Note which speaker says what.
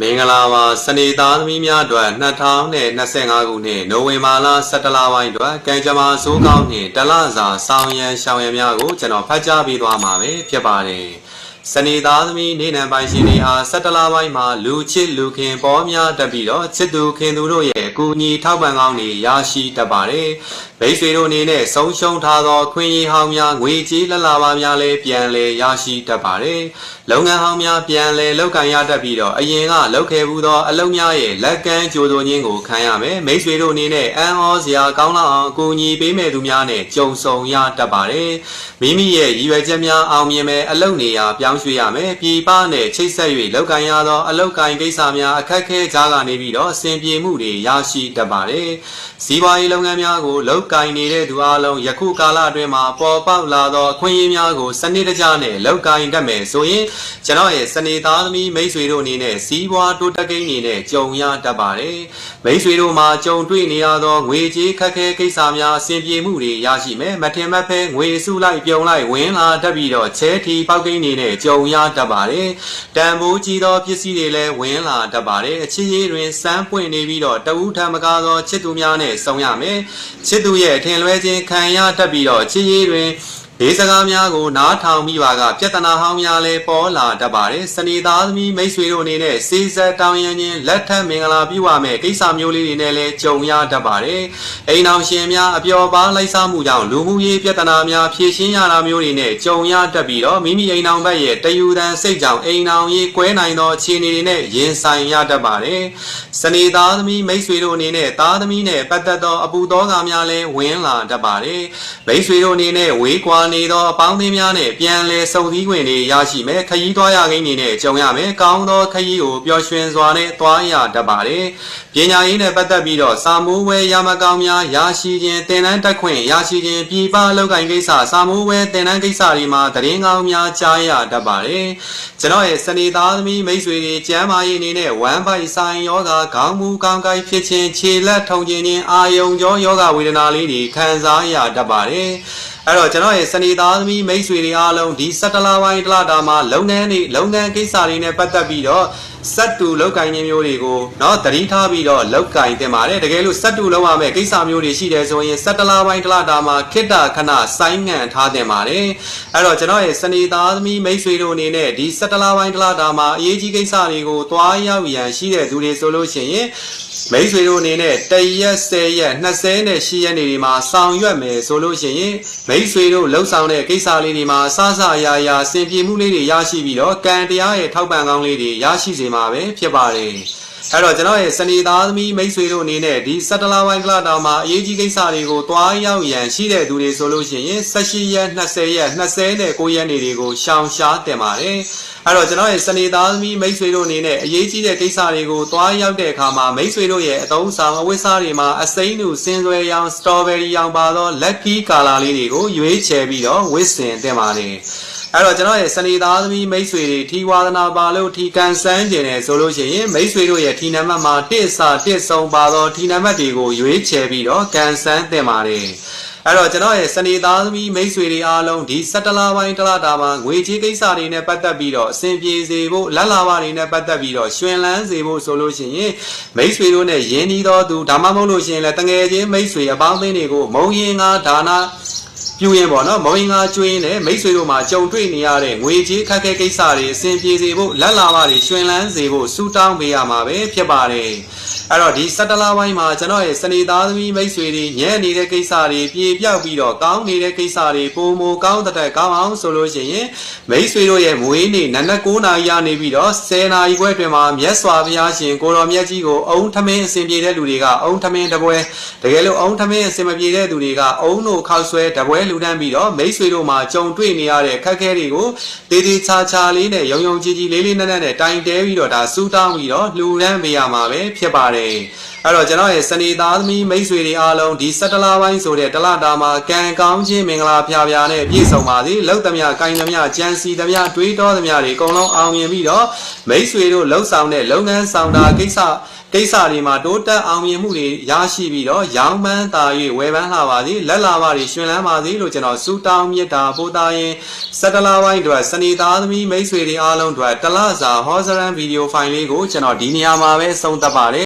Speaker 1: မင်္ဂလာပါစနေသားသမီးများအတွက်2025ခုနှစ်နိုဝင်ဘာလ17လပိုင်းအတွက်ကံကြမ္မာစိုးကောင်းနှင့်တလစာဆောင်းရန်ရှောင်းရန်များကိုကျွန်တော်ဖတ်ကြားပေးသွားမှာပဲဖြစ်ပါတယ် စနေသားသမီးနေနံပိုင်ရှင်တွေဟာ17လပိုင်းမှာလူချစ်လူခင်ပေါ်များတက်ပြီးတော့ချစ်သူခင်သူတို့ရဲ့အကူအညီထောက်ပံ့ကောင်းတွေရရှိတတ်ပါတယ်မိတ်ဆွေတို့အနေနဲ့ဆုံးရှုံးထားသောခွင့်ရဟောင်းများငွေကြေးလက်လာပါများလည်းပြန်လည်ရရှိတတ်ပါတယ်လုပ်ငန်းဟောင်းများပြန်လည်လုပ်ကင်ရတတ်ပြီးတော့အရင်ကလုပ်ခဲ့ဘူးသောအလုပ်များရဲ့လက်ကမ်းကြိုးသွင်းခြင်းကိုခံရမယ်မိတ်ဆွေတို့အနေနဲ့အန်ဟောစရာကောင်းလောက်အောင်အကူအညီပေးမဲ့သူများနဲ့ကြုံဆုံရတတ်ပါတယ်မိမိရဲ့ရည်ရွယ်ချက်များအောင်မြင်မဲ့အလုပ်နေရာပြောင်းရွှေ့ရမယ်ပြည်ပနဲ့ချိတ်ဆက်၍လုပ်ကင်ရသောအလုပ်ကင်ကိစ္စများအခက်အခဲကြားကနေပြီးတော့အဆင်ပြေမှုတွေရရှိတတ်ပါတယ်စီးပွားရေးလုပ်ငန်းများကိုလုပ်ကင်နေတဲ့သူအလုံးယခုကာလအတွင်းမှာပေါ်ပေါက်လာသောအခွင့်အရေးများကိုစနစ်တကျနဲ့လုပ်ကင်တတ်မယ်ဆိုရင်ကျွန်တော်ရဲ့စနေသားသမီးမိတ်ဆွေတို့အနေနဲ့စီးပွားတိုးတက်ကိန်းအနေနဲ့ကြုံရတတ်ပါတယ်မိတ်ဆွေတို့မှာကြုံတွေ့နေရသောငွေကြေးခက်ခဲကိစ္စများအဆင်ပြေမှုတွေရရှိမယ်မထင်မှတ်ဖဲငွေစုလိုက်ပြုံလိုက်ဝင်လာတတ်ပြီးတော့ချဲထီပေါက်ကိန်းအနေနဲ့ကြုံရတတ်ပါတယ်တန်ဖိုးကြီးသောပစ္စည်းတွေလည်းဝင်လာတတ်ပါတယ်အချစ်ရေးတွင်စမ်းပွင့်နေပြီးတော့တဝူးထံမကားသောချစ်သူများနဲ့ဆုံရမယ်ချစ်သူရဲ့ထင်လွဲခြင်းခံရတတ်ပြီးတော့ချစ်ရေးတွင် ဒီစကားများကိုနားထောင်မိပါကပြဿနာဟောင်းများလည်းပေါ်လာတတ်ပါတယ်။စနေသားသမီးမိတ်ဆွေတို့အနေနဲ့စေစက်တောင်းရန်ချင်းလက်ထပ်မင်္ဂလာပြုရမယ်ကိစ္စမျိုးလေးတွေနဲ့လည်းကြုံရတတ်ပါတယ်။အိမ်အောင်ရှင်များအပျော်ပါလိုက်စားမှုကြောင့်လူမှုရေးပြဿနာများဖြေရှင်းရတာမျိုးတွေနဲ့ကြုံရတတ်ပြီးတော့မိမိအိမ်အောင်ဘက်ရဲ့တယူတန်စိတ်ကြောင့်အိမ်အောင်ရေးကွဲနိုင်သောအခြေအနေတွေနဲ့ရင်ဆိုင်ရတတ်ပါတယ်။စနေသားသမီးမိတ်ဆွေတို့အနေနဲ့သားသမီးနဲ့ပတ်သက်သောအပူသောကများလည်းဝင်လာတတ်ပါတယ်။မိတ်ဆွေတို့အနေနဲ့ဝေးကွာနေသောအပေါင်းအသင်းများနဲ့ပြန်လည်စုံစည်းခွင့်တွေရရှိမယ်ခရီးသွားရကိန်းတွေနဲ့ကြုံရမယ်ကောင်းသောခရီးကိုပျော်ရွှင်စွာနဲ့သွားရတတ်ပါတယ်ပညာရေးနဲ့ပတ်သက်ပြီးတော့စာမိုးဝဲရမကောင်းများရရှိခြင်းသင်တန်းတက်ခွင့်ရရှိခြင်းပြည်ပအလုပ်ကိုင်ကိစ္စစာမိုးဝဲသင်တန်းကိစ္စတွေမှာသတင်းကောင်းများကြားရတတ်ပါတယ်ကျွန်တော်ရဲ့စနေသားသမီးမိတ်ဆွေတွေကျမ်းမာရေးအနေနဲ့ဝမ်းပိုက်ဆိုင်ယောဂခေါင်းမူကောင်းကိုက်ဖြစ်ခြင်းခြေလက်ထုံခြင်းချင်းအာယုံကြောယောဂဝေဒနာလေးတွေခံစားရတတ်ပါတယ် အဲ့တော့ကျွန်တော်ရဲ့စနေသားသမီးမိတ်ဆွေတွေအားလုံးဒီ17လပိုင်းတလတာမှာလုပ်ငန်းတွေလုပ်ငန်းကိစ္စတွေနဲ့ပတ်သက်ပြီးတော့စက်တူလောက်ကင်ခြင်းမျိုးတွေကိုเนาะသတိထားပြီးတော့လောက်ကင်တင်ပါတယ်တကယ်လို့စက်တူလုံးရမယ့်ကိစ္စမျိုးတွေရှိတယ်ဆိုရင်17လပိုင်းတလတာမှာခိတ္တခဏစိုင်းငံ့ထားတင်ပါတယ်အဲ့တော့ကျွန်တော်ရဲ့စနေသားသမီးမိတ်ဆွေတို့အနေနဲ့ဒီ17လပိုင်းတလတာမှာအရေးကြီးကိစ္စတွေကိုသွားရောက်ရန်ရှိတဲ့သူတွေဆိုလို့ရှိရင် မိတ်ဆွေတို့အနေနဲ့တရက်10ရက်20နဲ့10ရက်နေဒီမှာဆောင်ရွက်မယ်ဆိုလို့ရှိရင်မိတ်ဆွေတို့လှုပ်ဆောင်တဲ့ကိစ္စလေးတွေမှာစစရာရာစင်ပြေမှုလေးတွေရရှိပြီးတော့ကံတရားရဲ့ထောက်ပံ့ကောင်းလေးတွေရရှိစေမှာပဲဖြစ်ပါတယ် အဲ့တော့ကျွန်တော်ရဲ့စနေသားသမီးမိတ်ဆွေတို့အနေနဲ့ဒီ17လပိုင်းကလတောင်မှာအရေးကြီးကိစ္စတွေကိုတွားရောက်ရန်ရှိတဲ့သူတွေဆိုလို့ရှိရင်18ရက်20ရက်20နဲ့9ရက်နေတွေကိုရှောင်ရှားတင်ပါတယ်အဲ့တော့ကျွန်တော်ရဲ့စနေသားသမီးမိတ်ဆွေတို့အနေနဲ့အရေးကြီးတဲ့ကိစ္စတွေကိုတွားရောက်တဲ့အခါမှာမိတ်ဆွေတို့ရဲ့အသုံးဆောင်အဝတ်စားတွေမှာအစိမ်းတူစင်စွဲရောင်စတော်ဘယ်ရီရောင်ပါသော lucky color လေးတွေကိုရွေးချယ်ပြီးတော့ဝတ်ဆင်တင်ပါတယ် အဲ့တော့ကျွန်တော်ရဲ့စနေသားသမီးမိတ်ဆွေတွေထီဝါသနာပါလို့ထီကန်ဆန်းကျင်တယ်ဆိုလို့ရှိရင်မိတ်ဆွေတို့ရဲ့ထီနံပါတ်မှာတစ်စာတစ်ဆုံးပါသောထီနံပါတ်တွေကိုရွေးချယ်ပြီးတော့ကန်ဆန်းတင်ပါတယ်အဲ့တော့ကျွန်တော်ရဲ့စနေသားသမီးမိတ်ဆွေတွေအားလုံးဒီ17လပိုင်းတလတာမှာငွေကြေးကိစ္စတွေနဲ့ပတ်သက်ပြီးတော့အဆင်ပြေစေဖို့လက်လာပါတွေနဲ့ပတ်သက်ပြီးတော့ရှင်လန်းစေဖို့ဆိုလို့ရှိရင်မိတ်ဆွေတို့နဲ့ယဉ်ဤတော်သူဒါမှမဟုတ်လို့ရှိရင်လည်းတငယ်ချင်းမိတ်ဆွေအပေါင်းအသင်းတွေကိုမုံရင်ငါဒါနာ ပြူရင်ပေါ့နော်မောင်ရင်ငါကျွင်းနဲ့မိတ်ဆွေတို့မှာကြုံတွေ့နေရတဲ့ငွေကြေးခက်ခဲကိစ္စတွေအဆင်ပြေစေဖို့လက်လာပါတွေရှင်လန်းစေဖို့စူတောင်းပေးရမှာပဲဖြစ်ပါတယ်အဲ့တော့ဒီ17လပိုင်းမှာကျွန်တော်ရဲ့စနေသားသမီးမိတ်ဆွေတွေညံ့နေတဲ့ကိစ္စတွေပြေပြောက်ပြီးတော့ကောင်းနေတဲ့ကိစ္စတွေပုံမကောင်းတဲ့တက်ကောင်းအောင်ဆိုလို့ရှိရင်မိတ်ဆွေတို့ရဲ့မွေးနေ့နနက်9နာရီရနေပြီးတော့10နာရီခွဲတွင်မှာမြတ်စွာဘုရားရှင်ကိုတော်မြတ်ကြီးကိုအုံထမင်းအစဉ်ပြေတဲ့လူတွေကအုံထမင်းတပွဲတကယ်လို့အုံထမင်းအစဉ်မပြေတဲ့သူတွေကအုံတို့ခောက်ဆွဲတပွဲလူတန်းပြီးတော့မိတ်ဆွေတို့မှာကြုံတွေ့နေရတဲ့ခက်ခဲတွေကိုတေးသေးချာချာလေးနဲ့ယုံယုံကြည်ကြည်လေးလေးနက်နက်နဲ့တိုင်တဲပြီးတော့ဒါစူးတောင်းပြီးတော့လှူဒန်းပေးရမှာပဲဖြစ်ပါတယ် အဲ့တော့ကျွန်တော်ရဲ့စနေသားသမီးမိတ်ဆွေတွေအားလုံးဒီ17လပိုင်းဆိုတဲ့တလတာမှာကံကောင်းခြင်းမင်္ဂလာဖျားဖျားနဲ့ပြည့်စုံပါစေလောက်သမျှကိုင်းသမျှကြံစီသမျှတွေးတောသမျှတွေအကုန်လုံးအောင်မြင်ပြီးတော့မိတ်ဆွေတို့လှုပ်ဆောင်တဲ့လုပ်ငန်းဆောင်တာကိစ္စကိစ္စတွေမှာတိုးတက်အောင်မြင်မှုတွေရရှိပြီးတော့ရောင်းပန်းသာ၍ဝယ်ပန်းလာပါစေလက်လာပါတွေရှင်လန်းပါစေလို့ကျွန်တော်စူတောင်းမြတ်တာပို့သားရင်စက်တလာပိုင်းအတွက်စနေသားသမီးမိတ်ဆွေတွေအားလုံးအတွက်တလစာဟောစရန်ဗီဒီယိုဖိုင်လေးကိုကျွန်တော်ဒီနေရာမှာပဲဆုံးသတ်ပါတယ်